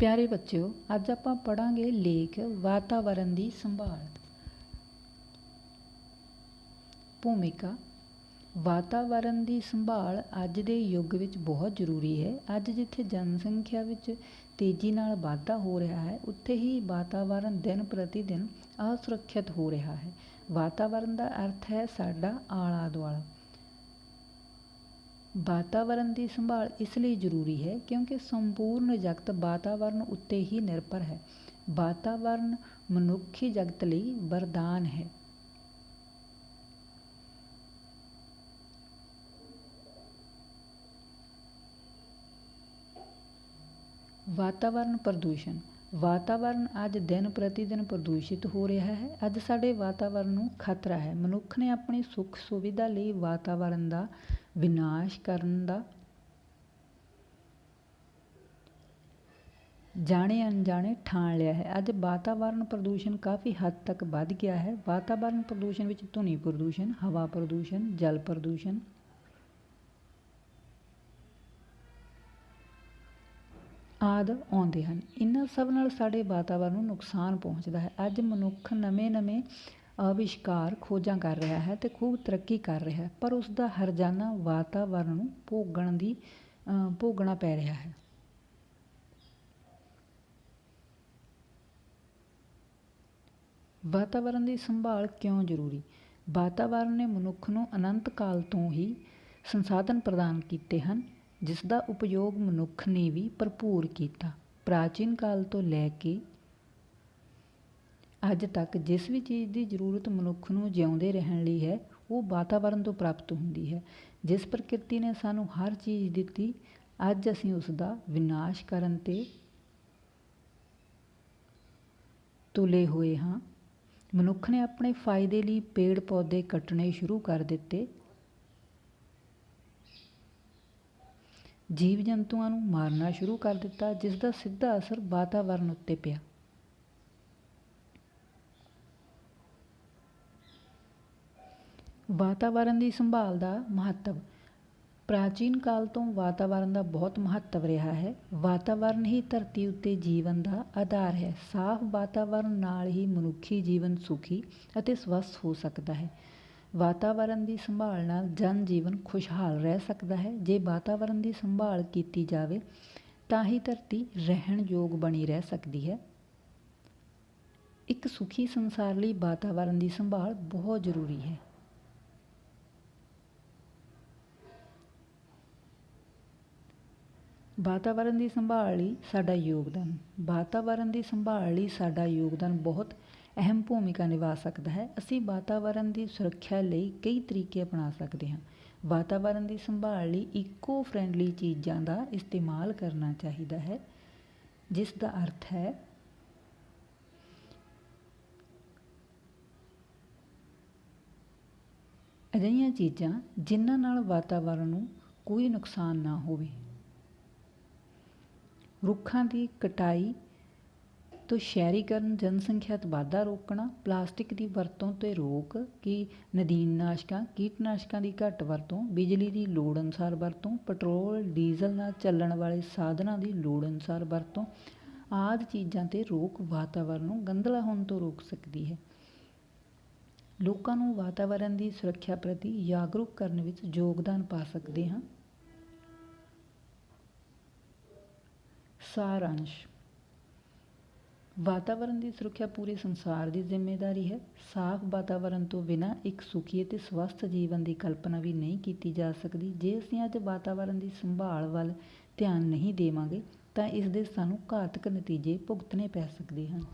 ਪਿਆਰੇ ਬੱਚਿਓ, ਅੱਜ ਆਪਾਂ ਪੜਾਂਗੇ ਲੇਖ ਵਾਤਾਵਰਣ ਦੀ ਸੰਭਾਲ। ਭੂਮਿਕਾ ਵਾਤਾਵਰਣ ਦੀ ਸੰਭਾਲ ਅੱਜ ਦੇ ਯੁੱਗ ਵਿੱਚ ਬਹੁਤ ਜ਼ਰੂਰੀ ਹੈ। ਅੱਜ ਜਿੱਥੇ ਜਨਸੰਖਿਆ ਵਿੱਚ ਤੇਜ਼ੀ ਨਾਲ ਵਾਧਾ ਹੋ ਰਿਹਾ ਹੈ, ਉੱਥੇ ਹੀ ਵਾਤਾਵਰਣ ਦਿਨ ਪ੍ਰਤੀ ਦਿਨ ਅਸੁਰੱਖਿਅਤ ਹੋ ਰਿਹਾ ਹੈ। ਵਾਤਾਵਰਣ ਦਾ ਅਰਥ ਹੈ ਸਾਡਾ ਆਲਾ ਦੁਆਲਾ ਵਾਤਾਵਰਣ ਦੀ ਸੰਭਾਲ ਇਸ ਲਈ ਜ਼ਰੂਰੀ ਹੈ ਕਿਉਂਕਿ ਸੰਪੂਰਨ ਜਗਤ ਵਾਤਾਵਰਣ ਉੱਤੇ ਹੀ ਨਿਰਭਰ ਹੈ ਵਾਤਾਵਰਣ ਮਨੁੱਖੀ ਜਗਤ ਲਈ ਵਰਦਾਨ ਹੈ ਵਾਤਾਵਰਣ ਪ੍ਰਦੂਸ਼ਣ ਵਾਤਾਵਰਨ ਅੱਜ ਦਿਨ ਪ੍ਰਤੀ ਦਿਨ ਪ੍ਰਦੂਸ਼ਿਤ ਹੋ ਰਿਹਾ ਹੈ। ਅੱਜ ਸਾਡੇ ਵਾਤਾਵਰਨ ਨੂੰ ਖਤਰਾ ਹੈ। ਮਨੁੱਖ ਨੇ ਆਪਣੀ ਸੁੱਖ ਸੁਵਿਧਾ ਲਈ ਵਾਤਾਵਰਨ ਦਾ ਵਿਨਾਸ਼ ਕਰਨ ਦਾ ਜਾਣੇ ਅਣਜਾਣੇ ਠਾਣ ਲਿਆ ਹੈ। ਅੱਜ ਵਾਤਾਵਰਣ ਪ੍ਰਦੂਸ਼ਣ ਕਾਫੀ ਹੱਦ ਤੱਕ ਵੱਧ ਗਿਆ ਹੈ। ਵਾਤਾਵਰਣ ਪ੍ਰਦੂਸ਼ਣ ਵਿੱਚ ਧੁਨੀ ਪ੍ਰਦੂਸ਼ਣ, ਹਵਾ ਪ੍ਰਦੂਸ਼ਣ, ਜਲ ਪ੍ਰਦੂਸ਼ਣ ਆਦਿ ਆਉਂਦੇ ਹਨ। ਇਹਨਾਂ ਸਭ ਨਾਲ ਸਾਡੇ ਵਾਤਾਵਰਨ ਨੂੰ ਨੁਕਸਾਨ ਪਹੁੰਚਦਾ ਹੈ। ਅੱਜ ਮਨੁੱਖ ਨਵੇਂ-ਨਵੇਂ ਅਵਿਸ਼ਕਾਰ ਖੋਜਾਂ ਕਰ ਰਿਹਾ ਹੈ ਅਤੇ ਖੂਬ ਤਰੱਕੀ ਕਰ ਰਿਹਾ ਹੈ, ਪਰ ਉਸ ਦਾ ਹਰਜਾਨਾ ਵਾਤਾਵਰਨ ਨੂੰ ਭੋਗਣ ਦੀ ਭੋਗਣਾ ਪੈ ਰਿਹਾ ਹੈ। ਵਾਤਾਵਰਨ ਦੀ ਸੰਭਾਲ ਕਿਉਂ ਜ਼ਰੂਰੀ? ਵਾਤਾਵਰਨ ਨੇ ਮਨੁੱਖ ਨੂੰ ਅਨੰਤ ਕਾਲ ਤੋਂ ਹੀ ਸੰਸਾਧਨ ਪ੍ਰਦਾਨ ਕੀਤੇ ਹਨ। ਜਿਸ ਦਾ ਉਪਯੋਗ ਮਨੁੱਖ ਨੇ ਵੀ ਭਰਪੂਰ ਕੀਤਾ। ਪ੍ਰਾਚੀਨ ਕਾਲ ਤੋਂ ਲੈ ਕੇ ਅੱਜ ਤੱਕ ਜਿਸ ਵੀ ਚੀਜ਼ ਦੀ ਜ਼ਰੂਰਤ ਮਨੁੱਖ ਨੂੰ ਜਿਉਂਦੇ ਰਹਿਣ ਲਈ ਹੈ, ਉਹ ਵਾਤਾਵਰਣ ਤੋਂ ਪ੍ਰਾਪਤ ਹੁੰਦੀ ਹੈ। ਜਿਸ ਪ੍ਰਕਿਰਤੀ ਨੇ ਸਾਨੂੰ ਹਰ ਚੀਜ਼ ਦਿੱਤੀ, ਅੱਜ ਅਸੀਂ ਉਸ ਦਾ ਵਿਨਾਸ਼ ਕਰਨ ਤੇ ਤੁਲੇ ਹੋਏ ਹਾਂ। ਮਨੁੱਖ ਨੇ ਆਪਣੇ ਫਾਇਦੇ ਲਈ ਪੇੜ ਪੌਦੇ ਕੱਟਣੇ ਸ਼ੁਰੂ ਕਰ ਦਿੱਤੇ। ਜੀਵ ਜੰਤੂਆਂ ਨੂੰ ਮਾਰਨਾ ਸ਼ੁਰੂ ਕਰ ਦਿੱਤਾ, ਜਿਸ ਦਾ ਸਿੱਧਾ ਅਸਰ ਵਾਤਾਵਰਣ ਉੱਤੇ ਪਿਆ। ਵਾਤਾਵਰਣ ਦੀ ਸੰਭਾਲ ਦਾ ਮਹੱਤਵ। ਪ੍ਰਾਚੀਨ ਕਾਲ ਤੋਂ ਵਾਤਾਵਰਣ ਦਾ ਬਹੁਤ ਮਹੱਤਵ ਰਿਹਾ ਹੈ। ਵਾਤਾਵਰਣ ਹੀ ਧਰਤੀ ਉੱਤੇ ਜੀਵਨ ਦਾ ਆਧਾਰ ਹੈ। ਸਾਫ਼ ਵਾਤਾਵਰਣ ਨਾਲ ਹੀ ਮਨੁੱਖੀ ਜੀਵਨ ਸੁਖੀ ਅਤੇ ਸਵਸਥ ਹੋ ਸਕਦਾ ਹੈ। ਵਾਤਾਵਰਨ ਦੀ ਸੰਭਾਲ ਨਾਲ ਜਨ ਜੀਵਨ ਖੁਸ਼ਹਾਲ ਰਹਿ ਸਕਦਾ ਹੈ। ਜੇ ਵਾਤਾਵਰਨ ਦੀ ਸੰਭਾਲ ਕੀਤੀ ਜਾਵੇ, ਤਾਂ ਹੀ ਧਰਤੀ ਰਹਿਣ ਯੋਗ ਬਣੀ ਰਹਿ ਸਕਦੀ ਹੈ। ਇੱਕ ਸੁਖੀ ਸੰਸਾਰ ਲਈ ਵਾਤਾਵਰਨ ਦੀ ਸੰਭਾਲ ਬਹੁਤ ਜ਼ਰੂਰੀ ਹੈ। ਵਾਤਾਵਰਨ ਦੀ ਸੰਭਾਲ ਲਈ ਸਾਡਾ ਯੋਗਦਾਨ। ਵਾਤਾਵਰਨ ਦੀ ਸੰਭਾਲ ਲਈ ਸਾਡਾ ਯੋਗਦਾਨ ਬਹੁਤ ਅਹਿਮ ਭੂਮਿਕਾ ਨਿਭਾ ਸਕਦਾ ਹੈ। ਅਸੀਂ ਵਾਤਾਵਰਣ ਦੀ ਸੁਰੱਖਿਆ ਲਈ ਕਈ ਤਰੀਕੇ ਅਪਣਾ ਸਕਦੇ ਹਾਂ। ਵਾਤਾਵਰਣ ਦੀ ਸੰਭਾਲ ਲਈ ਇਕੋ ਫ੍ਰੈਂਡਲੀ ਚੀਜ਼ਾਂ ਦਾ ਇਸਤੇਮਾਲ ਕਰਨਾ ਚਾਹੀਦਾ ਹੈ, ਜਿਸ ਦਾ ਅਰਥ ਹੈ ਅਜਿਹੀਆਂ ਚੀਜ਼ਾਂ ਜਿਨ੍ਹਾਂ ਨਾਲ ਵਾਤਾਵਰਣ ਨੂੰ ਕੋਈ ਨੁਕਸਾਨ ਨਾ ਹੋਵੇ। ਰੁੱਖਾਂ ਦੀ ਕਟਾਈ ਤੋਂ ਸ਼ਹਿਰੀਕਰਨ ਜਨਸੰਖਿਆ ਦਾ ਵਾਧਾ ਰੋਕਣਾ, ਪਲਾਸਟਿਕ ਦੀ ਵਰਤੋਂ ਤੇ ਰੋਕ, ਕਿ ਨਦੀਨਨਾਸ਼ਕਾਂ ਕੀਟਨਾਸ਼ਕਾਂ ਦੀ ਘੱਟ ਵਰਤੋਂ, ਬਿਜਲੀ ਦੀ ਲੋੜ ਅਨੁਸਾਰ ਵਰਤੋਂ, ਪੈਟਰੋਲ, ਡੀਜ਼ਲ ਨਾਲ ਚੱਲਣ ਵਾਲੇ ਸਾਧਨਾਂ ਦੀ ਲੋੜ ਅਨੁਸਾਰ ਵਰਤੋਂ, ਆਦਿ ਚੀਜ਼ਾਂ ਤੇ ਰੋਕ ਵਾਤਾਵਰਣ ਨੂੰ ਗੰਧਲਾ ਹੋਣ ਤੋਂ ਰੋਕ ਸਕਦੀ ਹੈ। ਲੋਕਾਂ ਨੂੰ ਵਾਤਾਵਰਣ ਦੀ ਸੁਰੱਖਿਆ ਪ੍ਰਤੀ ਜਾਗਰੂਕ ਕਰਨ ਵਿੱਚ ਯੋਗਦਾਨ ਪਾ ਸਕਦੇ ਹਾਂ। ਸਾਰਾਂਸ਼ ਵਾਤਾਵਰਨ ਦੀ ਸੁਰੱਖਿਆ ਪੂਰੇ ਸੰਸਾਰ ਦੀ ਜ਼ਿੰਮੇਵਾਰੀ ਹੈ। ਸਾਫ਼ ਵਾਤਾਵਰਨ ਤੋਂ ਬਿਨਾਂ ਇੱਕ ਸੁਖੀ ਅਤੇ ਸਵਸਥ ਜੀਵਨ ਦੀ ਕਲਪਨਾ ਵੀ ਨਹੀਂ ਕੀਤੀ ਜਾ ਸਕਦੀ। ਜੇ ਅਸੀਂ ਅੱਜ ਵਾਤਾਵਰਨ ਦੀ ਸੰਭਾਲ ਵੱਲ ਧਿਆਨ ਨਹੀਂ ਦੇਵਾਂਗੇ, ਤਾਂ ਇਸ ਦੇ ਸਾਨੂੰ ਘਾਤਕ ਨਤੀਜੇ ਭੁਗਤਣੇ ਪੈ ਸਕਦੇ ਹਨ।